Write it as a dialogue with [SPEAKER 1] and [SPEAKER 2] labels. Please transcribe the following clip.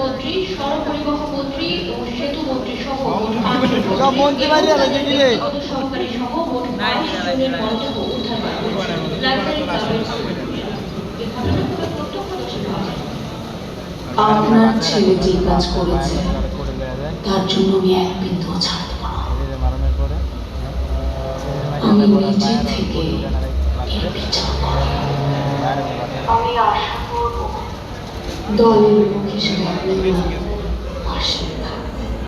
[SPEAKER 1] মন্ত্রী সড়ক পরিবহন মন্ত্রী ও সেতু মন্ত্রী সহ পাঁচ
[SPEAKER 2] সব মন্ত্রী।
[SPEAKER 1] পদ সহকারী সহ মোট বাইশ জনের মরদেহ উদ্ধার করা হয়েছে লাইব্রেরি।
[SPEAKER 3] আপনার ছেলে যে কাজ করেছে তার জন্য আমি এক বিন্দু। আমি নিজে থেকে Донын, покиша, я.